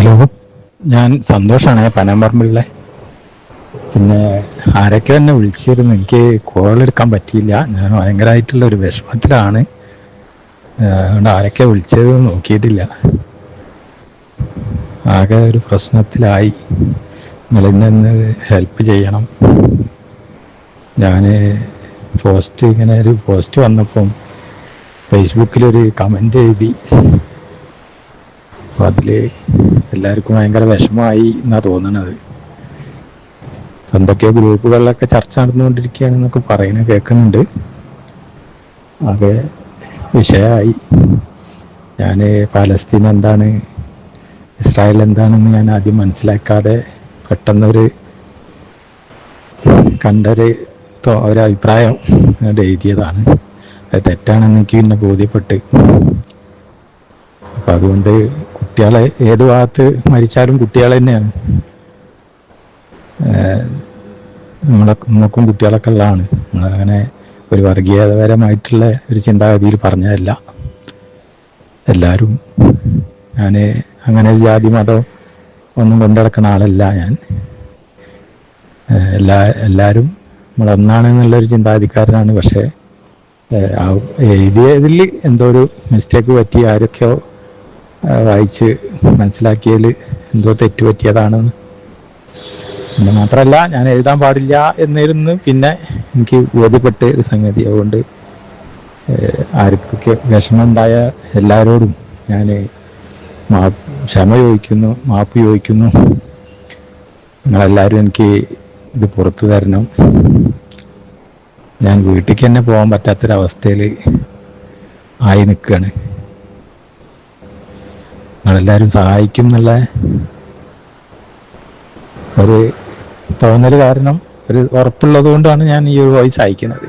Hello ഞാൻ സന്തോഷാണ് പനമ്പറമ്പിലെ പിന്നെ ആരൊക്കെ എന്നെ വിളിച്ചിരുന്നു. എനിക്ക് കോൾ എടുക്കാൻ പറ്റിയില്ല. ഞാൻ ഭയങ്കരമായിട്ടുള്ള ഒരു വിഷമത്തിലാണ്. അതുകൊണ്ട് ആരൊക്കെ വിളിച്ചത് നോക്കിയിട്ടില്ല. ആകെ ഒരു പ്രശ്നത്തിലായി. നിങ്ങൾ ഹെൽപ്പ് ചെയ്യണം. ഞാൻ പോസ്റ്റ് ഇങ്ങനെ ഒരു പോസ്റ്റ് വന്നപ്പം ഫേസ്ബുക്കിലൊരു കമന്റ് എഴുതി. അപ്പോൾ അതിൽ എല്ലാവർക്കും ഭയങ്കര വിഷമമായി എന്നാണ് തോന്നണത്. എന്തൊക്കെയോ ഗ്രൂപ്പുകളിലൊക്കെ ചർച്ച നടന്നുകൊണ്ടിരിക്കുകയാണെന്നൊക്കെ പറയുന്നത് കേൾക്കുന്നുണ്ട്. അത് വിഷയമായി. ഞാൻ പാലസ്തീൻ എന്താണ് ഇസ്രായേൽ എന്താണെന്ന് ഞാൻ ആദ്യം മനസ്സിലാക്കാതെ പെട്ടെന്നൊരു കണ്ടൊരു ഒരു അഭിപ്രായം എഴുതിയതാണ്. അത് തെറ്റാണെന്ന് എനിക്ക് പിന്നെ ബോധ്യപ്പെട്ട്. അപ്പം അതുകൊണ്ട് കുട്ടികളെ ഏത് ഭാഗത്ത് മരിച്ചാലും കുട്ടികൾ തന്നെയാണ്. നമ്മളെ നമുക്കും കുട്ടികളൊക്കെ ഉള്ളതാണ്. നമ്മളങ്ങനെ ഒരു വർഗീയതപരമായിട്ടുള്ള ഒരു ചിന്താഗതിയിൽ പറഞ്ഞതല്ല. എല്ലാവരും ഞാൻ അങ്ങനെ ഒരു ജാതി മതം ഒന്നും കൊണ്ടുനടക്കുന്ന ആളല്ല ഞാൻ. എല്ലാ എല്ലാവരും നമ്മളൊന്നാണെന്നുള്ളൊരു ചിന്താഗതിക്കാരനാണ്. പക്ഷേ എഴുതിയതിൽ എന്തോ ഒരു മിസ്റ്റേക്ക് പറ്റി ആരൊക്കെയോ വായിച്ച് മനസ്സിലാക്കിയതിൽ എന്തോ തെറ്റ് പറ്റിയതാണെന്ന് പിന്നെ മാത്രമല്ല ഞാൻ എഴുതാൻ പാടില്ല എന്നിരുന്ന് പിന്നെ എനിക്ക് ബോധ്യപ്പെട്ട ഒരു സംഗതി അതുകൊണ്ട് ആർക്കൊക്കെ വിഷമമുണ്ടായ എല്ലാവരോടും ഞാൻ മാ ക്ഷമ ചോദിക്കുന്നു മാപ്പ് ചോദിക്കുന്നു. നിങ്ങളെല്ലാവരും എനിക്ക് ഇത് പുറത്തു തരണം. ഞാൻ വീട്ടിലേക്ക് തന്നെ പോകാൻ പറ്റാത്തൊരവസ്ഥയിൽ ആയി നിൽക്കുകയാണ്. നിങ്ങളെല്ലാവരും സഹായിക്കും എന്നുള്ള ഒരു തോന്നൽ കാരണം ഒരു ഉറപ്പുള്ളത് കൊണ്ടാണ് ഞാൻ ഈ ഒരു വോയിസ് അയക്കുന്നത്.